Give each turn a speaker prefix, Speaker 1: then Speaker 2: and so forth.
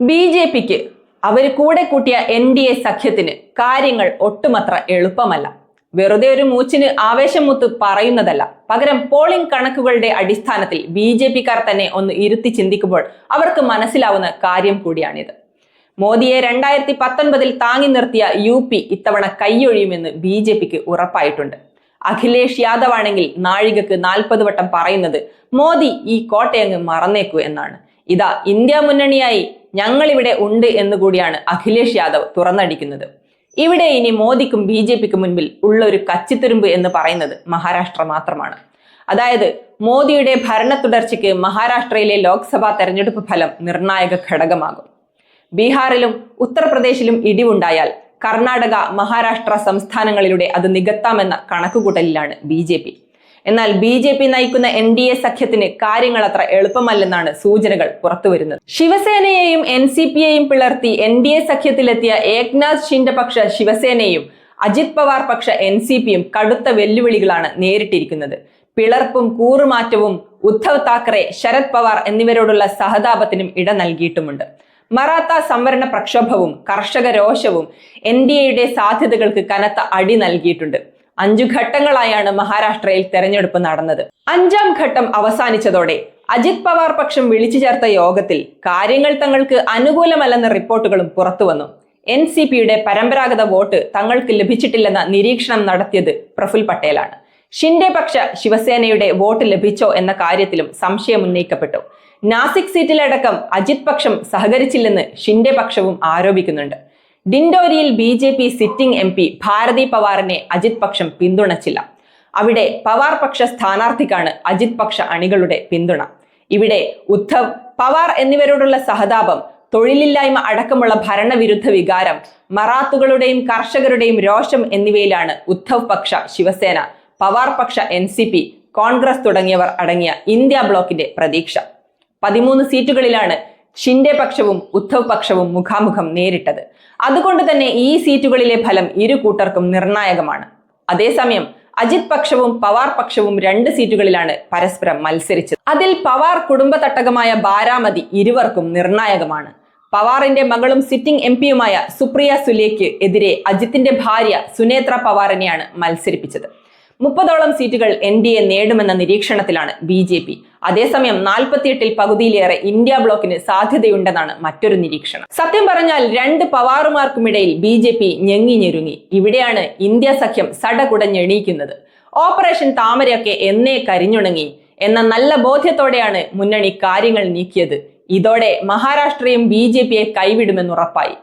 Speaker 1: B J പിക്ക് അവർ കൂടെ കൂട്ടിയ N D A സഖ്യത്തിന് കാര്യങ്ങൾ ഒട്ടുമത്ര എളുപ്പമല്ല. വെറുതെ ഒരു മൂച്ചിന് ആവേശം മുത്ത് പറയുന്നതല്ല. പകരം പോളിംഗ് കണക്കുകളുടെ അടിസ്ഥാനത്തിൽ ബി ജെ പിക്കാർ തന്നെ ഒന്ന് ഇരുത്തി ചിന്തിക്കുമ്പോൾ അവർക്ക് മനസ്സിലാവുന്ന കാര്യം കൂടിയാണിത്. മോദിയെ രണ്ടായിരത്തി പത്തൊൻപതിൽ താങ്ങി നിർത്തിയ യു പി ഇത്തവണ കൈയൊഴിയുമെന്ന് ബി ജെ പിക്ക് ഉറപ്പായിട്ടുണ്ട്. അഖിലേഷ് യാദവ് ആണെങ്കിൽ നാഴികക്ക് നാൽപ്പത് വട്ടം പറയുന്നത് മോദി ഈ കോട്ടയങ്ങ് മറന്നേക്കൂ എന്നാണ്. ഇതാ ഇന്ത്യ മുന്നണിയായി ഞങ്ങൾ ഇവിടെ ഉണ്ട് എന്ന് കൂടിയാണ് അഖിലേഷ് യാദവ് തുറന്നടിക്കുന്നത്. ഇവിടെ ഇനി മോദിക്കും ബി ജെ പിക്കും മുൻപിൽ ഉള്ള ഒരു കച്ചിത്തുരുമ്പ് എന്ന് പറയുന്നത് മഹാരാഷ്ട്ര മാത്രമാണ്. അതായത് മോദിയുടെ ഭരണ തുടർച്ചയ്ക്ക് മഹാരാഷ്ട്രയിലെ ലോക്സഭാ തെരഞ്ഞെടുപ്പ് ഫലം നിർണായക ഘടകമാകും. ബീഹാറിലും ഉത്തർപ്രദേശിലും ഇടിവുണ്ടായാൽ കർണാടക മഹാരാഷ്ട്ര സംസ്ഥാനങ്ങളിലൂടെ അത് നികത്താമെന്ന കണക്കുകൂട്ടലിലാണ് ബി എന്നാൽ ബി ജെ പി നയിക്കുന്ന എൻ ഡി എ സഖ്യത്തിന് കാര്യങ്ങൾ അത്ര എളുപ്പമല്ലെന്നാണ് സൂചനകൾ പുറത്തുവരുന്നത്. ശിവസേനയെയും എൻ സി പിയെയും പിളർത്തി എൻ ഡി എ സഖ്യത്തിലെത്തിയ ഏക്നാഥ് ഷിൻഡെ പക്ഷ ശിവസേനയും അജിത് പവാർ പക്ഷ എൻ സി പിയും കടുത്ത വെല്ലുവിളികളാണ് നേരിട്ടിരിക്കുന്നത്. പിളർപ്പും കൂറുമാറ്റവും ഉദ്ധവ് താക്കറെ ശരത് പവാർ എന്നിവരോടുള്ള സഹതാപത്തിനും ഇട നൽകിയിട്ടുമുണ്ട്. മറാത്ത സംവരണ പ്രക്ഷോഭവും കർഷക രോഷവും എൻ ഡി എയുടെ സാധ്യതകൾക്ക് കനത്ത അടി നൽകിയിട്ടുണ്ട്. അഞ്ചു ഘട്ടങ്ങളായാണ് മഹാരാഷ്ട്രയിൽ തെരഞ്ഞെടുപ്പ് നടന്നത്. അഞ്ചാം ഘട്ടം അവസാനിച്ചതോടെ അജിത് പവാർ പക്ഷം വിളിച്ചു ചേർത്ത യോഗത്തിൽ കാര്യങ്ങൾ തങ്ങൾക്ക് അനുകൂലമല്ലെന്ന റിപ്പോർട്ടുകളും പുറത്തുവന്നു എൻ സി പിയുടെ പരമ്പരാഗത വോട്ട് തങ്ങൾക്ക് ലഭിച്ചിട്ടില്ലെന്ന നിരീക്ഷണം നടത്തിയത് പ്രഫുൽ പട്ടേലാണ്. ഷിൻഡെ പക്ഷ ശിവസേനയുടെ വോട്ട് ലഭിച്ചോ എന്ന കാര്യത്തിലും സംശയം ഉന്നയിക്കപ്പെട്ടു. നാസിക് സീറ്റിലടക്കം അജിത് പക്ഷം സഹകരിച്ചില്ലെന്ന് ഷിൻഡെ പക്ഷവും ആരോപിക്കുന്നുണ്ട്. ഡിൻഡോരിയിൽ B J P sitting M P Bharati പവാറിനെ Ajit പക്ഷം പിന്തുണച്ചില്ല. അവിടെ പവാർ പക്ഷ സ്ഥാനാർത്ഥിക്കാണ് അജിത് പക്ഷ അണികളുടെ പിന്തുണ. ഇവിടെ ഉദ്ധവ് പവാർ എന്നിവരോടുള്ള സഹതാപം തൊഴിലില്ലായ്മ അടക്കമുള്ള ഭരണവിരുദ്ധ വികാരം മറാത്തുകളുടെയും കർഷകരുടെയും രോഷം എന്നിവയിലാണ് ഉദ്ധവ് പക്ഷ ശിവസേന പവാർ പക്ഷ എൻ സി പി കോൺഗ്രസ് തുടങ്ങിയവർ അടങ്ങിയ ഇന്ത്യ ബ്ലോക്കിന്റെ പ്രതീക്ഷ. പതിമൂന്ന് സീറ്റുകളിലാണ് ഷിൻഡെ പക്ഷവും ഉദ്ധവ് പക്ഷവും മുഖാമുഖം നേരിട്ടത്. അതുകൊണ്ട് തന്നെ ഈ സീറ്റുകളിലെ ഫലം ഇരു കൂട്ടർക്കും നിർണായകമാണ്. അതേസമയം അജിത് പക്ഷവും പവാർ പക്ഷവും രണ്ട് സീറ്റുകളിലാണ് പരസ്പരം മത്സരിച്ചത്. അതിൽ പവാർ കുടുംബ തട്ടകമായ ബാരാമതി ഇരുവർക്കും നിർണായകമാണ്. പവാറിന്റെ മകളും സിറ്റിംഗ് എം പിയുമായ സുപ്രിയ സുലേക്ക് എതിരെ അജിത്തിന്റെ ഭാര്യ സുനേത്ര പവാറിനെയാണ് മത്സരിപ്പിച്ചത്. മുപ്പതോളം സീറ്റുകൾ എൻ ഡി എ നേടുമെന്ന നിരീക്ഷണത്തിലാണ് ബി ജെ പി. അതേസമയം നാൽപ്പത്തിയെട്ടിൽ പകുതിയിലേറെ ഇന്ത്യ ബ്ലോക്കിന് സാധ്യതയുണ്ടെന്നാണ് മറ്റൊരു നിരീക്ഷണം. സത്യം പറഞ്ഞാൽ രണ്ട് പവാറുമാർക്കുമിടയിൽ ബി ജെ പി ഞെങ്ങി ഞെരുങ്ങി. ഇവിടെയാണ് ഇന്ത്യ സഖ്യം സടകുടഞ്ഞെണീക്കുന്നത്. ഓപ്പറേഷൻ താമരയൊക്കെ എന്നേ കരിഞ്ഞുണങ്ങി. എന്ന നല്ല ബോധ്യത്തോടെയാണ് മുന്നണി കാര്യങ്ങൾ നീക്കിയത്. ഇതോടെ മഹാരാഷ്ട്രയും ബി ജെ പിയെ കൈവിടുമെന്നുറപ്പായി.